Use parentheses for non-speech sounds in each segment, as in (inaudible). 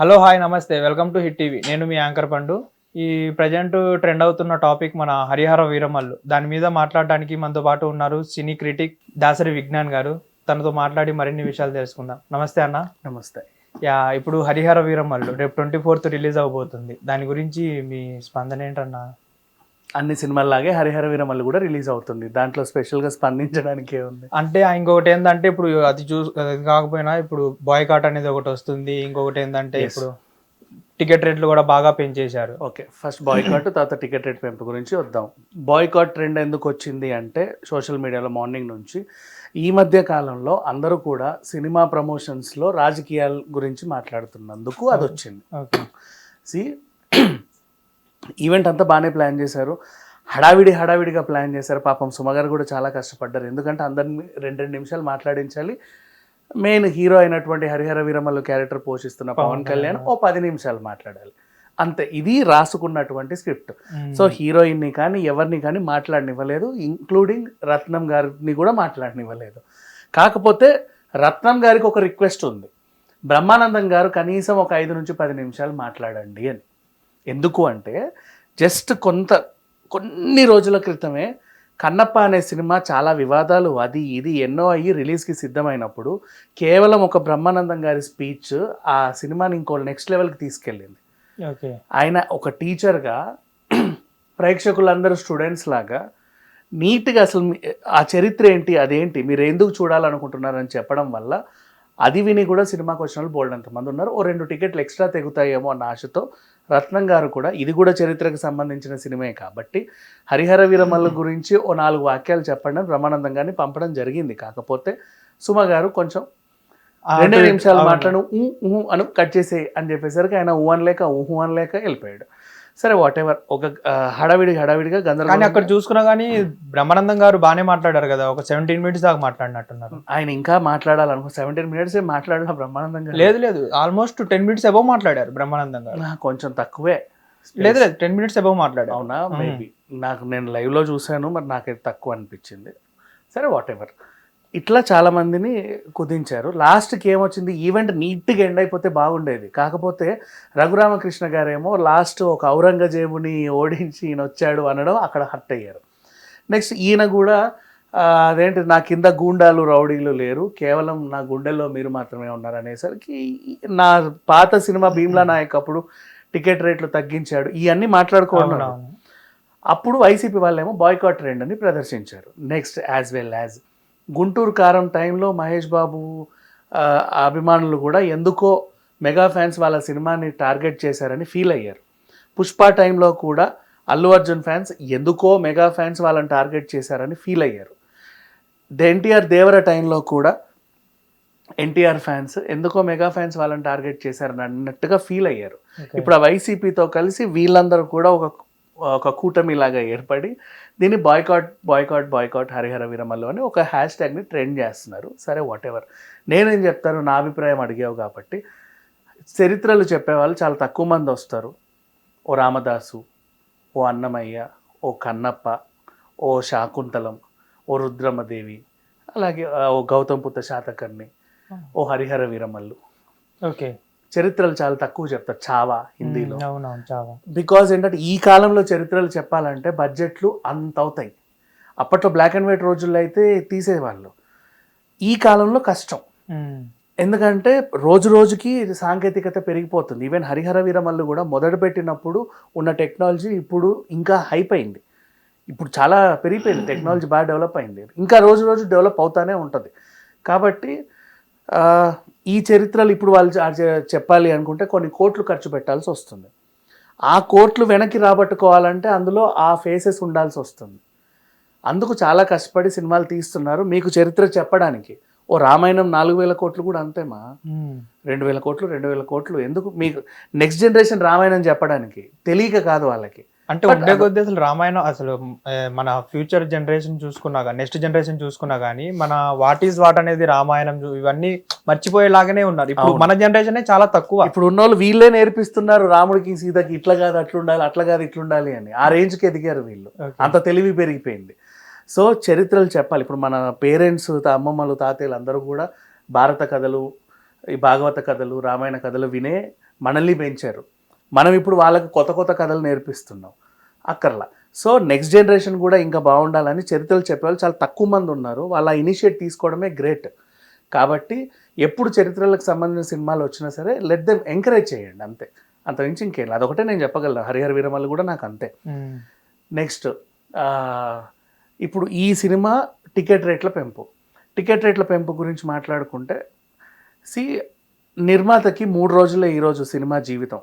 Hello hi నమస్తే. Welcome to hit TV. నేను మీ యాంకర్ పండు. ఈ ప్రజెంట్ ట్రెండ్ అవుతున్న టాపిక్ మన హరిహర వీరమల్లు. దాని మీద మాట్లాడడానికి మనతో పాటు ఉన్నారు సినీ క్రిటిక్ దాసరి విజ్ఞాన్ గారు. తనతో మాట్లాడి మరిన్ని విషయాలు తెలుసుకుందాం. నమస్తే అన్న. నమస్తే. యా ఇప్పుడు హరిహర వీరమల్లు రేపు ట్వంటీ ఫోర్త్ రిలీజ్ అవబోతుంది. దాని గురించి మీ స్పందన ఏంటన్నా? అన్ని సినిమాల్లాగే హరిహర వీరమల్లు కూడా రిలీజ్ అవుతుంది. దాంట్లో స్పెషల్గా స్పందించడానికి ఉంది అంటే ఇంకొకటి ఏంటంటే ఇప్పుడు అది చూ కాకపోయినా ఇప్పుడు బాయ్ కాట్ అనేది ఒకటి వస్తుంది. ఇంకొకటి ఏంటంటే. ఇప్పుడు టికెట్ రేట్లు కూడా బాగా పెంచేశారు. ఓకే. ఫస్ట్ బాయ్కాట్ తర్వాత టికెట్ రేట్ పెంపు గురించి వద్దాం. బాయ్కాట్ ట్రెండ్ ఎందుకు వచ్చింది అంటే సోషల్ మీడియాలో మార్నింగ్ నుంచి ఈ మధ్య కాలంలో అందరూ కూడా సినిమా ప్రమోషన్స్లో రాజకీయాల గురించి మాట్లాడుతున్నందుకు అది వచ్చింది. ఓకే. సి ఈవెంట్ అంతా బాగానే ప్లాన్ చేశారు. హడావిడి హడావిడిగా ప్లాన్ చేశారు. పాపం సుమగారు కూడా చాలా కష్టపడ్డారు. ఎందుకంటే అందరిని రెండు రెండు నిమిషాలు మాట్లాడించాలి. మెయిన్ హీరో అయినటువంటి హరిహర వీరమల్లు క్యారెక్టర్ పోషిస్తున్న పవన్ కళ్యాణ్. ఓ పది నిమిషాలు మాట్లాడాలి. అంతే. ఇది రాసుకున్నటువంటి స్క్రిప్ట్ సో హీరోయిన్ని కానీ ఎవరిని కానీ మాట్లాడనివ్వలేదు. ఇంక్లూడింగ్ రత్నం గారిని కూడా మాట్లాడనివ్వలేదు. కాకపోతే రత్నం గారికి ఒక రిక్వెస్ట్ ఉంది. బ్రహ్మానందం గారు కనీసం ఒక ఐదు నుంచి పది నిమిషాలు మాట్లాడండి అని. ఎందుకు అంటే జస్ట్ కొంత కొన్ని రోజుల క్రితమే కన్నప్ప అనే సినిమా చాలా వివాదాలు అది ఇది ఎన్నో అయ్యి రిలీజ్కి సిద్ధమైనప్పుడు కేవలం ఒక బ్రహ్మానందం గారి స్పీచ్ ఆ సినిమాని ఇంకో నెక్స్ట్ లెవెల్కి తీసుకెళ్ళింది. ఓకే. ఆయన ఒక టీచర్గా (clears throat) ప్రేక్షకులందరూ స్టూడెంట్స్ లాగా నీట్గా అసలు ఆ చరిత్ర ఏంటి అదేంటి మీరు ఎందుకు చూడాలనుకుంటున్నారని చెప్పడం వల్ల అది విని కూడా సినిమాకి వచ్చిన వాళ్ళు బోల్డ్ అంతమంది ఉన్నారు. ఓ రెండు టికెట్లు ఎక్స్ట్రా తెగుతాయేమో అన్న ఆశతో రత్నం గారు కూడా ఇది కూడా చరిత్రకు సంబంధించిన సినిమే కాబట్టి హరిహర వీరమల్లు గురించి ఓ నాలుగు వాక్యాలు చెప్పండి అని బ్రహ్మానందం గారిని పంపడం జరిగింది. కాకపోతే సుమ గారు కొంచెం రెండే నిమిషాలు. మాట్లాడు అను కట్ చేసే అని చెప్పేసరికి ఆయన ఊ అనలేక ఊహు అనలేక వెళ్ళిపోయాడు. సరే వాట్ ఎవర్ ఒక హడావిడి హడావిడిగా కానీ గందరగోళం అక్కడ చూసుకున్నా కానీ బ్రహ్మానందం గారు బాగానే మాట్లాడారు కదా ఒక సెవెంటీన్ మినిట్స్ దాకా మాట్లాడినట్టున్నారు. ఆయన ఇంకా మాట్లాడాలనుకో సెవెంటీన్ మినిట్స్ మాట్లాడిన బ్రహ్మానందం గారు. లేదు లేదు. ఆల్మోస్ట్ టెన్ మినిట్స్ అబౌవ్ మాట్లాడారు బ్రహ్మానందం గారు. కొంచెం తక్కువే. లేదు లేదు. టెన్ మినిట్స్ అబౌవ్ మాట్లాడారు. అవునా. మేబీ నాకు నేను live లో చూశాను మరి నాకైతే తక్కువ అనిపించింది. సరే వాట్ ఎవర్ ఇట్లా చాలా మందిని కుదించారు. లాస్ట్కి ఏమొచ్చింది? ఈవెంట్ నీట్గా ఎండ్ అయిపోతే బాగుండేది. కాకపోతే రఘురామకృష్ణ గారేమో లాస్ట్ ఒక ఔరంగజేబుని ఓడించి ఈయన వచ్చాడు అనడం అక్కడ హర్ట్ అయ్యారు. నెక్స్ట్ ఈయన కూడా అదేంటి నా కింద గూండాలు రౌడీలు లేరు. కేవలం నా గుండెల్లో మీరు మాత్రమే ఉన్నారు అనేసరికి నా పాత సినిమా భీమ్లా నాయక్ అప్పుడు టికెట్ రేట్లు తగ్గించాడు. ఇవన్నీ మాట్లాడుకోవడం. అప్పుడు వైసీపీ వాళ్ళేమో బాయ్కాట్ ట్రెండ్ అని ప్రదర్శించారు. Next as well as Guntur Kaaram టైంలో మహేష్ బాబు అభిమానులు కూడా ఎందుకో మెగా ఫ్యాన్స్ వాళ్ళ సినిమాని టార్గెట్ చేశారని ఫీల్ అయ్యారు. పుష్ప టైంలో కూడా అల్లు అర్జున్ ఫ్యాన్స్ ఎందుకో మెగా ఫ్యాన్స్ వాళ్ళని టార్గెట్ చేశారని ఫీల్ అయ్యారు. ద ఎన్టీఆర్ దేవర టైంలో కూడా ఎన్టీఆర్ ఫ్యాన్స్ ఎందుకో మెగా ఫ్యాన్స్ వాళ్ళని టార్గెట్ చేశారని అన్నట్టుగా ఫీల్ అయ్యారు. ఇప్పుడు ఆ వైసీపీతో కలిసి వీళ్ళందరూ కూడా ఒక ఒక కూటమి లాగా ఏర్పడి దీన్ని boycott boycott boycott Harihara Veeramallu అని ఒక హ్యాష్ ట్యాగ్ని ట్రెండ్ చేస్తున్నారు. సరే వాట్ ఎవర్ నేనేం చెప్తాను? నా అభిప్రాయం అడిగావు కాబట్టి. చరిత్రలు చెప్పేవాళ్ళు చాలా తక్కువ మంది వస్తారు. ఓ రామదాసు ఓ అన్నమయ్య ఓ కన్నప్ప ఓ శాకుంతలం ఓ రుద్రమదేవి అలాగే ఓ గౌతమ్ పుత్ర శాతకర్ణి ఓ హరిహర వీరమల్లు ఓకే. చరిత్రలు చాలా తక్కువ చెప్తారు చావా హిందీలో. అవునవును చాలా బికాజ్ ఏంటంటే ఈ కాలంలో చరిత్రలు చెప్పాలంటే బడ్జెట్లు అంత అవుతాయి. అప్పట్లో బ్లాక్ అండ్ వైట్ రోజుల్లో అయితే తీసేవాళ్ళు. ఈ కాలంలో కష్టం. ఎందుకంటే రోజు రోజుకి సాంకేతికత పెరిగిపోతుంది. ఈవెన్ హరిహర వీరమల్లు కూడా మొదలు పెట్టినప్పుడు ఉన్న టెక్నాలజీ ఇప్పుడు ఇంకా హైప్ అయింది. ఇప్పుడు చాలా పెరిగిపోయింది టెక్నాలజీ బాగా డెవలప్ అయింది. ఇంకా రోజు రోజు డెవలప్ అవుతానే ఉంటుంది. కాబట్టి ఈ చరిత్రలు ఇప్పుడు వాళ్ళు చెప్పాలి అనుకుంటే కొన్ని కోట్లు ఖర్చు పెట్టాల్సి వస్తుంది. ఆ కోట్లు వెనక్కి రాబట్టుకోవాలంటే అందులో ఆ ఫేసెస్ ఉండాల్సి వస్తుంది. అందుకు చాలా కష్టపడి సినిమాలు తీస్తున్నారు. మీకు చరిత్ర చెప్పడానికి. ఓ రామాయణం నాలుగు వేల కోట్లు కూడా అంతేమా? రెండు వేల కోట్లు రెండు వేల కోట్లు. ఎందుకు మీకు నెక్స్ట్ జనరేషన్ రామాయణం చెప్పడానికి తెలియక కాదు వాళ్ళకి. అంటే ఉండే కొద్ది అసలు రామాయణం అసలు మన ఫ్యూచర్ జనరేషన్ చూసుకున్నా కానీ నెక్స్ట్ జనరేషన్ చూసుకున్నా కానీ మన వాట్ ఈస్ వాట్ అనేది రామాయణం ఇవన్నీ మర్చిపోయేలాగానే ఉన్నారు. ఇప్పుడు. మన జనరేషన్ చాలా తక్కువ. ఇప్పుడు ఉన్న వాళ్ళు వీళ్ళే నేర్పిస్తున్నారు రాముడికి సీతకి ఇట్లా కాదు అట్లా ఉండాలి అట్లా కాదు ఇట్లా ఉండాలి అని. ఆ రేంజ్కి ఎదిగారు వీళ్ళు. అంత తెలివి పెరిగిపోయింది. సో చరిత్రలు చెప్పాలి. ఇప్పుడు మన పేరెంట్స్ అమ్మమ్మలు తాతయ్యలు అందరూ కూడా భారత కథలు ఈ భాగవత కథలు రామాయణ కథలు వినే మనల్ని పెంచారు. మనం ఇప్పుడు వాళ్ళకి కొత్త కొత్త కథలు నేర్పిస్తున్నాం. అక్కర్లా. సో నెక్స్ట్ జనరేషన్ కూడా ఇంకా బాగుండాలని చరిత్రలు చెప్పేవాళ్ళు చాలా తక్కువ మంది ఉన్నారు. వాళ్ళ ఇనిషియేట్ తీసుకోవడమే గ్రేట్ కాబట్టి ఎప్పుడు చరిత్రలకు సంబంధించిన సినిమాలు వచ్చినా సరే లెట్ దెమ్ ఎంకరేజ్ చేయండి అంతే. అంత మించి ఇంకేం లేదు. అదొకటే నేను చెప్పగలను. హరిహర వీరమల్లు కూడా నాకు అంతే. నెక్స్ట్ ఆ, ఇప్పుడు ఈ సినిమా టికెట్ రేట్ల పెంపు. టికెట్ రేట్ల పెంపు గురించి మాట్లాడుకుంటే సి నిర్మాతకి మూడు రోజులే ఈరోజు సినిమా జీవితం.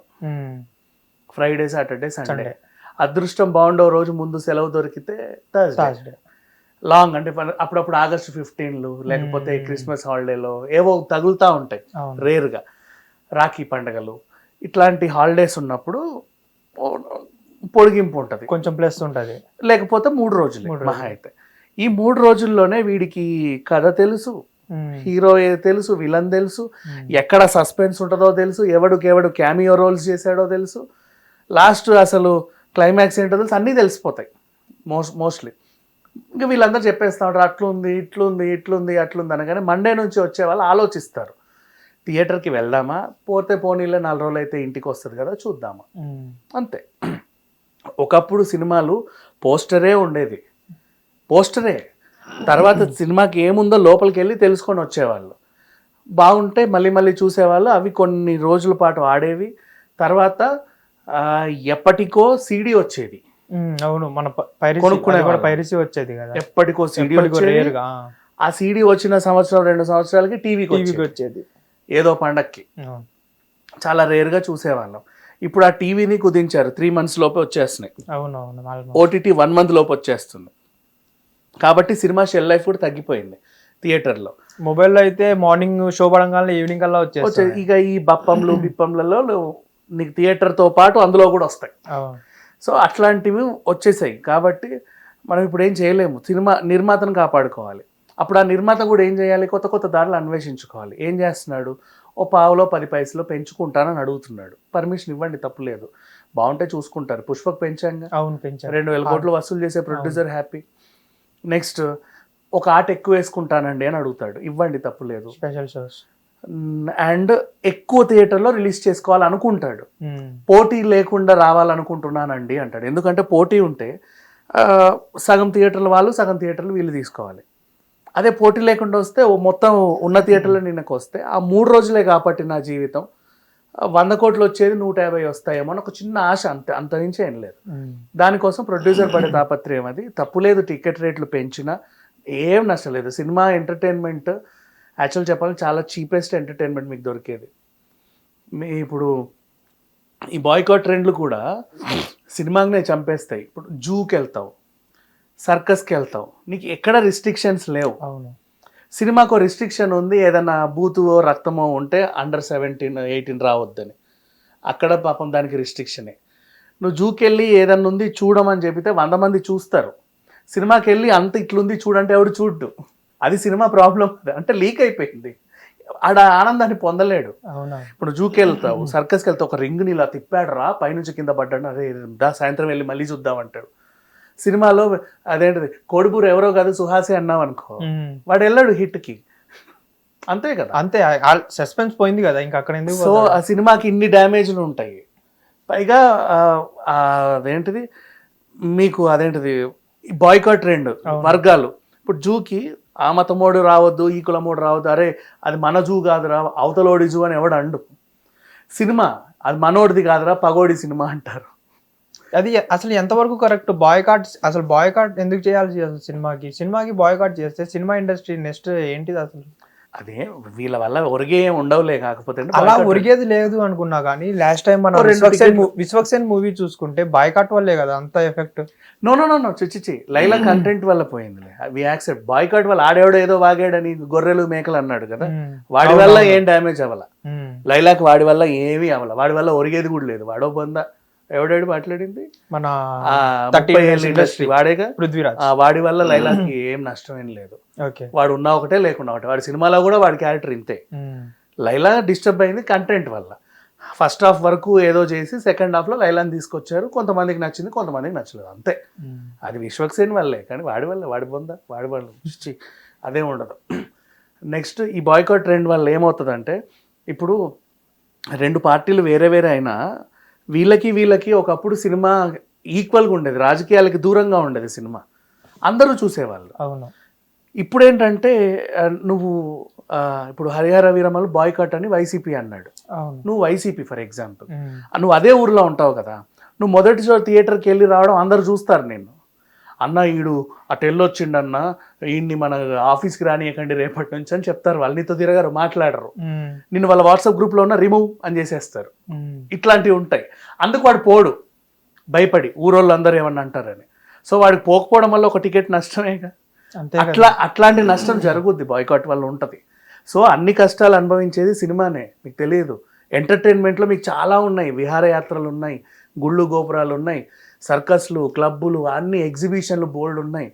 ఫ్రైడే సాటర్డే సండే అదృష్టం బాగుండో రోజు ముందు సెలవు దొరికితే థర్స్డే లాంగ్ అంటే అప్పుడప్పుడు ఆగస్టు ఫిఫ్టీన్లు లేకపోతే. క్రిస్మస్ హాలిడేలో ఏవో తగులుతూ ఉంటాయి. రేర్గా రాఖీ పండగలు. ఇట్లాంటి హాలిడేస్ ఉన్నప్పుడు పొడిగింపు ఉంటుంది. కొంచెం ప్లస్ ఉంటది. లేకపోతే మూడు రోజులు మహా. అయితే. ఈ మూడు రోజుల్లోనే వీడికి కథ తెలుసు హీరో ఏ- తెలుసు విలన్ తెలుసు ఉమ్, ఎక్కడ సస్పెన్స్ ఉంటుందో తెలుసు ఎవడికి ఎవడు క్యామియో రోల్స్ చేశాడో తెలుసు. లాస్ట్ అసలు క్లైమాక్స్ ఏంటో తెలుసు అన్నీ తెలిసిపోతాయి మోస్ట్ మోస్ట్లీ ఇంకా వీళ్ళందరూ చెప్పేస్తా ఉంటారు అట్లుంది ఇట్లుంది ఇట్లుంది అట్లుంది అనగానే మండే నుంచి వచ్చే వాళ్ళు ఆలోచిస్తారు. థియేటర్కి వెళ్దామా? పోతే పోనీలే నాలుగు రోజులు అయితే ఇంటికి వస్తుంది కదా చూద్దామా? ఉమ్, అంతే. ఒకప్పుడు సినిమాలు పోస్టరే ఉండేది. పోస్టరే. తర్వాత సినిమాకి ఏముందో లోపలికి వెళ్ళి తెలుసుకొని వచ్చేవాళ్ళు. బాగుంటే మళ్ళీ మళ్ళీ చూసేవాళ్ళు. అవి కొన్ని రోజుల పాటు ఆడేవి. తర్వాత ఎప్పటికో సీడీ వచ్చేది. అవును. మన పైరసీ కొనుక్కునే కూడా. పైరసీ వచ్చేది కదా. ఎప్పటికో సీడీ వచ్చేది. ఆ, సీడీ వచ్చిన సంవత్సరం రెండు సంవత్సరాలకి టీవీకి టీవీకి వచ్చేది. ఏదో పండక్కి. చాలా రేర్గా చూసేవాళ్ళం. ఇప్పుడు ఆ టీవీని కుదించారు. త్రీ మంత్స్ లోపే వచ్చేస్తున్నాయి. ఓటీటీ వన్ మంత్ లోపు వచ్చేస్తుంది. కాబట్టి సినిమా షెల్ లైఫ్ కూడా తగ్గిపోయింది థియేటర్లో. మొబైల్లో అయితే మార్నింగ్ షో పడంగానే ఈవినింగ్ కల్లా వచ్చే వచ్చేది. ఇక ఈ బప్పంలు బిప్పంలలో నీకు థియేటర్తో పాటు అందులో కూడా వస్తాయి. సో అట్లాంటివి వచ్చేసాయి. కాబట్టి మనం ఇప్పుడు ఏం చేయలేము. సినిమా నిర్మాతను కాపాడుకోవాలి. అప్పుడు ఆ నిర్మాత కూడా ఏం చేయాలి? కొత్త కొత్త దారులు అన్వేషించుకోవాలి. ఏం చేస్తున్నాడు? ఓ పావులో పది పైసలో పెంచుకుంటానని అడుగుతున్నాడు. పర్మిషన్ ఇవ్వండి తప్పులేదు బాగుంటే చూసుకుంటారు. పుష్పకు పెంచాంగా. అవును పెంచారు. రెండు వేల కోట్లు వసూలు చేసే ప్రొడ్యూసర్ హ్యాపీ నెక్స్ట్ ఒక ఆట ఎక్కువ వేసుకుంటానండి అని అడుగుతాడు. ఇవ్వండి తప్పులేదు స్పెషల్ షోస్ అండ్ ఎక్కువ థియేటర్లో రిలీజ్ చేసుకోవాలనుకుంటాడు. పోటీ లేకుండా రావాలనుకుంటున్నానండి అంటాడు. ఎందుకంటే పోటీ ఉంటే సగం థియేటర్ల వాళ్ళు సగం థియేటర్లు వీళ్ళు తీసుకోవాలి. అదే పోటీ లేకుండా వస్తే ఓ మొత్తం ఉన్న థియేటర్లో నిన్నకు వస్తే ఆ మూడు రోజులే కాబట్టి నా జీవితం. వంద కోట్లు వచ్చేది నూట యాభై వస్తాయేమో అని ఒక చిన్న ఆశ అంతే అంత నుంచి ఏం లేదు. దానికోసం ప్రొడ్యూసర్ పడే తాపత్రయం అది. తప్పులేదు టికెట్ రేట్లు పెంచినా ఏం నష్టం లేదు. సినిమా ఎంటర్టైన్మెంట్ యాక్చువల్ చెప్పాలంటే చాలా చీపెస్ట్ ఎంటర్టైన్మెంట్ మీకు దొరికేది. మీ ఇప్పుడు ఈ బాయ్కాట్ ట్రెండ్లు కూడా సినిమానే చంపేస్తాయి. ఇప్పుడు జూకి వెళ్తావు సర్కస్కి వెళ్తావు. నీకు ఎక్కడ రిస్ట్రిక్షన్స్ లేవు. అవును. సినిమాకు రిస్ట్రిక్షన్ ఉంది ఏదైనా బూతువో రక్తమో ఉంటే అండర్ సెవెంటీన్ ఎయిటీన్ రావద్దని. అక్కడ పాపం దానికి రిస్ట్రిక్షనే. నువ్వు జూకి వెళ్ళి ఏదన్నా ఉంది చూడమని చెబితే వంద మంది చూస్తారు. సినిమాకి వెళ్ళి అంత ఇట్లుంది చూడంటే ఎవడు చూడ్డు? అది సినిమా ప్రాబ్లం అంటే లీక్ అయిపోయింది. ఆడ ఆనందాన్ని పొందలేడు. ఇప్పుడు జూకి వెళ్తావు సర్కస్కి వెళ్తావు ఒక రింగ్ని ఇలా తిప్పాడు రా పైనుంచి కింద పడ్డాడు అరే దా సాయంత్రం వెళ్ళి మళ్ళీ చూద్దాం అంటాడు. సినిమాలో అదేంటిది కోడిపూర ఎవరో కాదు సుహాసి అన్నావు అనుకో. వాడు వెళ్ళాడు హిట్కి అంతే కదా అంతే సస్పెన్స్ పోయింది కదా ఇంకా అక్కడ ఎందుకు సో? ఆ సినిమాకి ఇన్ని డ్యామేజ్లు ఉంటాయి పైగా అదేంటిది మీకు అదేంటిది బాయ్కాట్ ట్రెండ్. వర్గాలు ఇప్పుడు జూకి ఆ మతమోడు రావద్దు ఈ కులమోడు రావద్దు అరే అది మన జూ కాదురా అవతలోడి జూ అని ఎవడు అండు సినిమా అది మనోడిది కాదురా పగోడి సినిమా అంటారు అది అసలు ఎంతవరకు కరెక్ట్? బాయ్ కార్డ్ అసలు బాయ్ కార్డ్ ఎందుకు చేయాల్సి అసలు సినిమాకి? సినిమాకి బాయ్ కార్డ్ చేస్తే సినిమా ఇండస్ట్రీ నెక్స్ట్ ఏంటిది అసలు? అదే వీళ్ళ వల్ల ఒరిగే ఉండవులే కాకపోతే అలా ఒరిగేది లేదు అనుకున్నా కానీ లాస్ట్ టైం మనం విశ్వక్సేన్ మూవీ చూసుకుంటే బాయ్ కార్డ్ వల్లే కదా అంత effect. No no no no చిచ్చి లైలా కంటెంట్ వల్ల పోయిందిలే. వి యాక్సెప్ట్ బాయ్కాట్ వల్ల ఆడేవాడు ఏదో వాగాడని గొర్రెలు మేకలు అన్నాడు కదా. వాడి వల్ల ఏం డ్యామేజ్ అవ్వాల. లైలాకి వాడి వల్ల ఏమీ అవ్వాల. వాడి వల్ల ఒరిగేది కూడా లేదు. వాడో బొంద ఎవడాడు మాట్లాడింది? మన ఇండస్ట్రీ వాడేగా? పృథ్వీరాజ్. ఆ వాడి వల్ల లైలాకి ఏం నష్టం ఏం లేదు. ఓకే. వాడు ఉన్నా ఒకటే లేకుండా ఒకటే. వాడి సినిమాలో కూడా వాడి క్యారెక్టర్ ఇంతే. లైలా డిస్టర్బ్ అయింది కంటెంట్ వల్ల. ఫస్ట్ హాఫ్ వరకు ఏదో చేసి సెకండ్ హాఫ్లో లైలాని తీసుకొచ్చారు. కొంతమందికి నచ్చింది కొంతమందికి నచ్చలేదు. అంతే. అది విశ్వక్సేన్ వల్లే. కానీ వాడి వల్ల వాడి బొంద వాడి వల్ల. అదే ఉండదు. నెక్స్ట్ ఈ బాయ్కాట్ ట్రెండ్ వల్ల ఏమవుతుందంటే ఇప్పుడు రెండు పార్టీలు వేరే వేరే అయినా వీళ్ళకి వీళ్ళకి ఒకప్పుడు సినిమా ఈక్వల్గా ఉండేది రాజకీయాలకి దూరంగా ఉండేది సినిమా. అందరూ చూసేవాళ్ళు. అవును. ఇప్పుడు ఏంటంటే ఆ, నువ్వు ఇప్పుడు హరిహర వీరమలు బాయ్కట్ అని వైసీపీ అన్నాడు. నువ్వు వైసీపీ ఫర్ ఎగ్జాంపుల్ నువ్వు అదే ఊర్లో ఉంటావు కదా. నువ్వు మొదటి థియేటర్కి వెళ్ళి రావడం అందరు చూస్తారు నేను అన్న ఈడు అటు వెళ్ళొచ్చిండన్న ఈయన్ని మన ఆఫీస్కి రానియకండి రేపటి నుంచి అని చెప్తారు. వాళ్ళు నీతో తిరగారు మాట్లాడరు. నిన్ను వాళ్ళ వాట్సాప్ గ్రూప్లో ఉన్న రిమూవ్ అని చేసేస్తారు. ఇట్లాంటివి ఉంటాయి. అందుకు వాడు పోడు. భయపడి ఊరోళ్ళు అందరూ ఏమన్నా అంటారని. సో వాడికి పోకపోవడం వల్ల ఒక టికెట్ నష్టమేగా అట్లా అట్లాంటి నష్టం జరుగుద్ది బాయ్కాట్ వల్ల ఉంటుంది. సో అన్ని కష్టాలు అనుభవించేది సినిమానే మీకు తెలియదు. ఎంటర్టైన్మెంట్లో మీకు చాలా ఉన్నాయి. విహారయాత్రలు ఉన్నాయి. గుళ్ళు గోపురాలు ఉన్నాయి. సర్కస్లు క్లబ్బులు అన్ని ఎగ్జిబిషన్లు బోల్డ్ ఉన్నాయి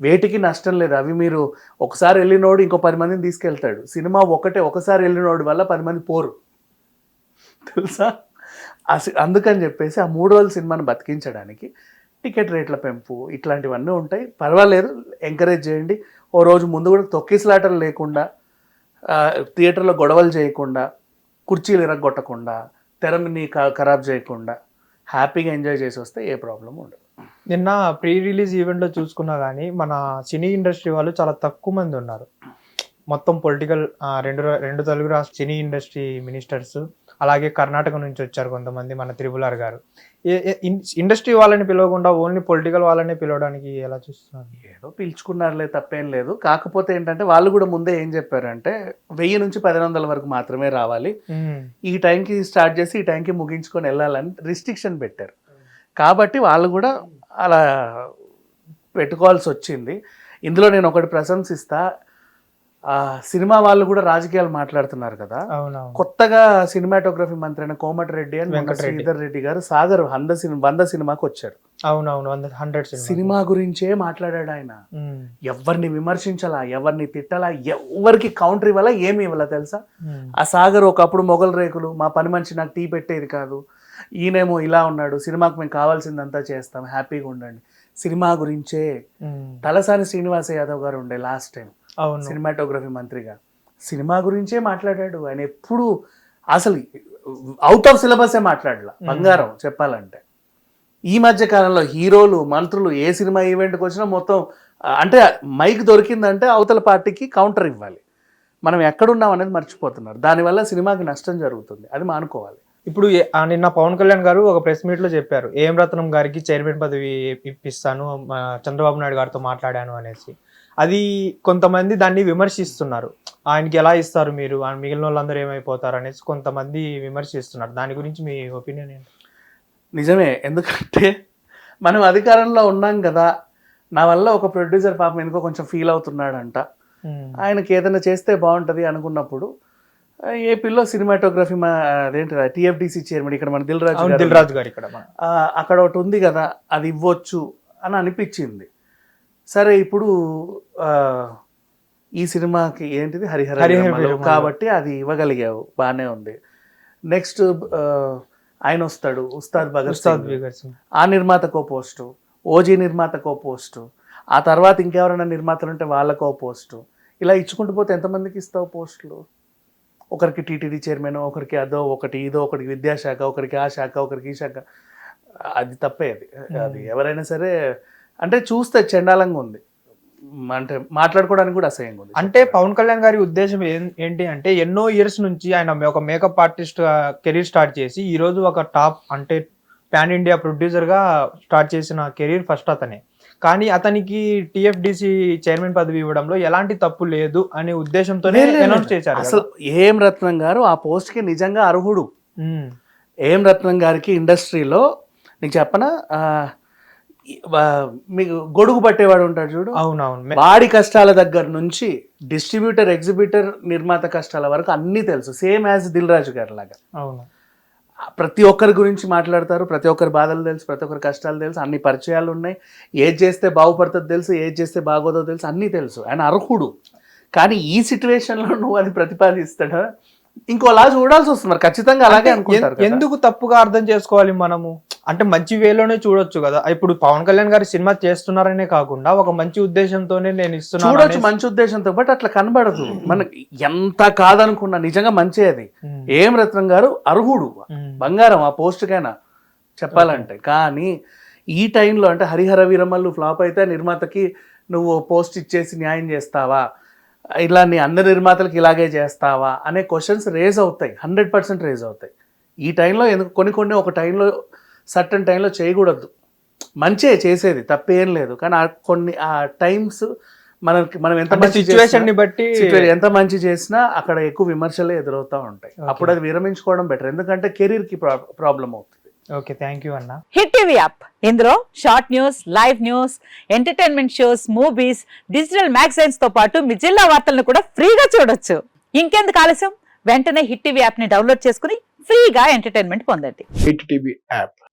వేటికి నష్టం లేదు. అవి మీరు ఒకసారి వెళ్ళినోడు ఇంకో పది మందిని తీసుకెళ్తాడు. సినిమా ఒకటే ఒకసారి వెళ్ళినోడు వల్ల పది మంది పోరు. తెలుసా? అసలు అందుకని చెప్పేసి ఆ మూడు రోజుల సినిమాను బతికించడానికి టికెట్ రేట్ల పెంపు ఇట్లాంటివన్నీ ఉంటాయి. పర్వాలేదు ఎంకరేజ్ చేయండి. ఓ రోజు ముందు కూడా తొక్కిసలాటలు లేకుండా థియేటర్లో గొడవలు చేయకుండా కుర్చీలు ఇరగొట్టకుండా తెరని క- ఖరాబ్ చేయకుండా హ్యాపీగా ఎంజాయ్ చేసి వస్తే ఏ ప్రాబ్లం ఉండదు. నిన్న ప్రీ రిలీజ్ ఈవెంట్లో చూసుకున్నా కానీ మన సినీ ఇండస్ట్రీ వాళ్ళు చాలా తక్కువ మంది ఉన్నారు. మొత్తం పొలిటికల్ రెండు రెండు తెలుగు రాష్ట్ర సినీ ఇండస్ట్రీ మినిస్టర్స్ అలాగే కర్ణాటక నుంచి వచ్చారు కొంతమంది మన త్రిబులార్ గారు. ఇండస్ట్రీ వాళ్ళని పిలవకుండా ఓన్లీ పొలిటికల్ వాళ్ళనే పిలవడానికి ఎలా చూస్తున్నారు? ఏదో పిలుచుకున్నారులే తప్పేం లేదు. కాకపోతే ఏంటంటే వాళ్ళు కూడా ముందే ఏం చెప్పారంటే వెయ్యి నుంచి పదిహేను వందల వరకు మాత్రమే రావాలి. ఈ టైంకి స్టార్ట్ చేసి ఈ టైంకి ముగించుకొని వెళ్ళాలని రిస్ట్రిక్షన్ పెట్టారు. కాబట్టి వాళ్ళు కూడా అలా పెట్టుకోవాల్సి వచ్చింది. ఇందులో నేను ఒకటి ప్రశంసిస్తా. సినిమా వాళ్ళు కూడా రాజకీయాలు మాట్లాడుతున్నారు కదా. కొత్తగా సినిమాటోగ్రఫీ మంత్రి అయిన కోమటిరెడ్డి అని. శ్రీధర్ రెడ్డి గారు సాగర్ వంద సినిమా వంద సినిమాకి వచ్చారు. అవునవును హండ్రెడ్ సినిమా గురించే మాట్లాడాడు ఆయన. ఎవరిని విమర్శించాలా ఎవరిని తిట్టాలా ఎవరికి కౌంటర్ ఇవ్వాలా ఏమి ఇవ్వాలా తెలుసా? ఆ సాగర్ ఒకప్పుడు మొగల్ రేకులు మా పని మనిషి నాకు టీ పెట్టేది కాదు. ఈయనేమో ఇలా ఉన్నాడు సినిమాకు మేము కావాల్సిందంతా చేస్తాం హ్యాపీగా ఉండండి. సినిమా గురించే తలసాని శ్రీనివాస యాదవ్ గారు ఉండే లాస్ట్ టైం. సినిమాటోగ్రఫీ మంత్రిగా. సినిమా గురించే మాట్లాడాడు. ఆయన ఎప్పుడు అసలు అవుట్ ఆఫ్ సిలబసే మాట్లాడలా. బంగారం చెప్పాలంటే. ఈ మధ్య కాలంలో హీరోలు మంత్రులు ఏ సినిమా ఈవెంట్కి వచ్చినా మొత్తం అంటే మైక్ దొరికిందంటే అవతల పార్టీకి కౌంటర్ ఇవ్వాలి. మనం ఎక్కడున్నాం అనేది మర్చిపోతున్నారు. దానివల్ల సినిమాకి నష్టం జరుగుతుంది. అది మానుకోవాలి. ఇప్పుడు నిన్న పవన్ కళ్యాణ్ గారు ఒక ప్రెస్ మీట్లో చెప్పారు. ఏం రత్నం గారికి చైర్మన్ పదవి ఇప్పిస్తాను చంద్రబాబు నాయుడు గారితో మాట్లాడాను అనేసి. అది కొంతమంది దాన్ని విమర్శిస్తున్నారు. ఆయనకి ఎలా ఇస్తారు మీరు? ఆయన మిగిలిన వాళ్ళందరూ ఏమైపోతారు అనేసి కొంతమంది విమర్శిస్తున్నారు. దాని గురించి మీ ఒపీనియన్ ఏంటి? నిజమే. ఎందుకంటే మనం అధికారంలో ఉన్నాం కదా నా వల్ల ఒక ప్రొడ్యూసర్ పాపం ఎందుకో కొంచెం ఫీల్ అవుతున్నాడంట. ఆయనకి ఏదైనా చేస్తే బాగుంటుంది అనుకున్నప్పుడు ఏపీలో సినిమాటోగ్రఫీ మా అదేంటి టీఎఫ్డిసి చైర్మన్ ఇక్కడ మన దిల్ రాజు దిల్ రాజు గారు ఇక్కడ అక్కడ ఒకటి ఉంది కదా అది ఇవ్వచ్చు అని అనిపించింది. సరే ఇప్పుడు ఆ, ఈ సినిమాకి ఏంటిది? హరిహర హరిహర. కాబట్టి అది ఇవ్వగలిగావు బాగానే ఉంది. నెక్స్ట్ ఆయన వస్తాడు ఉస్తాద్ భగత్ సింగ్. ఆ నిర్మాతకో పోస్టు ఓజీ నిర్మాతకో పోస్టు ఆ తర్వాత ఇంకెవరైనా నిర్మాతలు ఉంటే వాళ్ళకో పోస్టు. ఇలా ఇచ్చుకుంటూ పోతే ఎంతమందికి ఇస్తావు పోస్టులు? ఒకరికి టీటీడీ చైర్మన్ ఒకరికి అదో ఒకటి ఇదో ఒకరికి విద్యాశాఖ ఒకరికి ఆ శాఖ ఒకరికి ఈ శాఖ. అది తప్పే అది. అది ఎవరైనా సరే అంటే చూస్తే చండాలంగా ఉంది. అంటే మాట్లాడుకోవడానికి కూడా అసహ్యంగా ఉంది. అంటే పవన్ కళ్యాణ్ గారి ఉద్దేశం ఏంటి అంటే ఎన్నో ఇయర్స్ నుంచి ఆయన ఒక మేకప్ ఆర్టిస్ట్ కెరీర్ స్టార్ట్ చేసి ఈ రోజు ఒక టాప్ అంటే పాన్ ఇండియా ప్రొడ్యూసర్గా స్టార్ట్ చేసిన కెరీర్ ఫస్ట్ అతనే. కానీ అతనికి టిఎఫ్డిసి చైర్మన్ పదవి ఇవ్వడంలో ఎలాంటి తప్పు లేదు అనే ఉద్దేశంతోనే అనౌన్స్. చేశారు అసలు ఏం రత్నం గారు ఆ పోస్ట్కి నిజంగా అర్హుడు. ఏం రత్నం గారికి ఇండస్ట్రీలో నీకు చెప్పనా? మీకు గొడుగు పట్టేవాడు ఉంటాడు చూడు. అవునవును. వాడి కష్టాల దగ్గర నుంచి డిస్ట్రిబ్యూటర్ ఎగ్జిబ్యూటర్ నిర్మాత కష్టాల వరకు అన్నీ తెలుసు. సేమ్ యాజ్ దిల్ రాజు గారి లాగా. అవును. ప్రతి ఒక్కరి గురించి మాట్లాడతారు ప్రతి ఒక్కరి బాధలు తెలుసు ప్రతి ఒక్కరి కష్టాలు తెలుసు అన్ని పరిచయాలు ఉన్నాయి. ఏది చేస్తే బాగుపడుతుంది తెలుసు ఏది చేస్తే బాగోదో తెలుసు అన్నీ తెలుసు. ఆయన అర్హుడు. కానీ ఈ సిచ్యువేషన్లో నువ్వు అది ప్రతిపాదిస్తాడా? ఇంకోలా చూడాల్సి వస్తుంది మరి. ఖచ్చితంగా అలాగే అనుకుంటారు. ఎందుకు తప్పుగా అర్థం చేసుకోవాలి మనము? అంటే మంచి వేలోనే చూడొచ్చు కదా. ఇప్పుడు పవన్ కళ్యాణ్ గారి సినిమా చేస్తున్నారనే కాకుండా ఒక మంచి ఉద్దేశంతోనే నేను ఇస్తున్నాను చూడొచ్చు మంచి ఉద్దేశంతో బట్ అట్లా కనబడదు. మనకి ఎంత కాదనుకున్నా నిజంగా మంచి అది. ఏం రత్నం గారు? అర్హుడు. బంగారం ఆ పోస్ట్కైనా చెప్పాలంటే. కానీ ఈ టైంలో అంటే హరిహర వీరమల్లు ఫ్లాప్ అయితే నిర్మాతకి నువ్వు పోస్ట్ ఇచ్చేసి న్యాయం చేస్తావా? ఇలా నీ అందరి నిర్మాతలకు ఇలాగే చేస్తావా? అనే క్వశ్చన్స్ రేజ్ అవుతాయి. హండ్రెడ్ పర్సెంట్ రేజ్ అవుతాయి. ఈ టైంలో ఎందుకు? కొన్ని కొన్ని ఒక టైంలో సర్టన్ టైంలో చేయకూడదు. మంచే చేసేది తప్పేం లేదు. కానీ ఆ కొన్ని ఆ టైమ్స్ మనకి మనం ఎంత మంచి సిచ్యువేషన్ బట్టి ఎంత మంచి చేసినా అక్కడ ఎక్కువ విమర్శలే ఎదురవుతూ ఉంటాయి. అప్పుడు అది విరమించుకోవడం బెటర్ ఎందుకంటే కెరీర్కి ప్రాబ్లం అవుతుంది. ఓకే థ్యాంక్ యూ అన్న. హిట్ టీవీ యాప్ ఇందులో short news live news entertainment shows movies digital మ్యాగజైన్స్తో పాటు మీ జిల్లా వార్తలను కూడా ఫ్రీగా చూడొచ్చు. ఇంకెందుకు ఆలస్యం? వెంటనే హిట్ టీవీ యాప్ని డౌన్లోడ్ చేసుకుని ఫ్రీగా ఎంటర్టైన్మెంట్ పొందండి. Hit TV app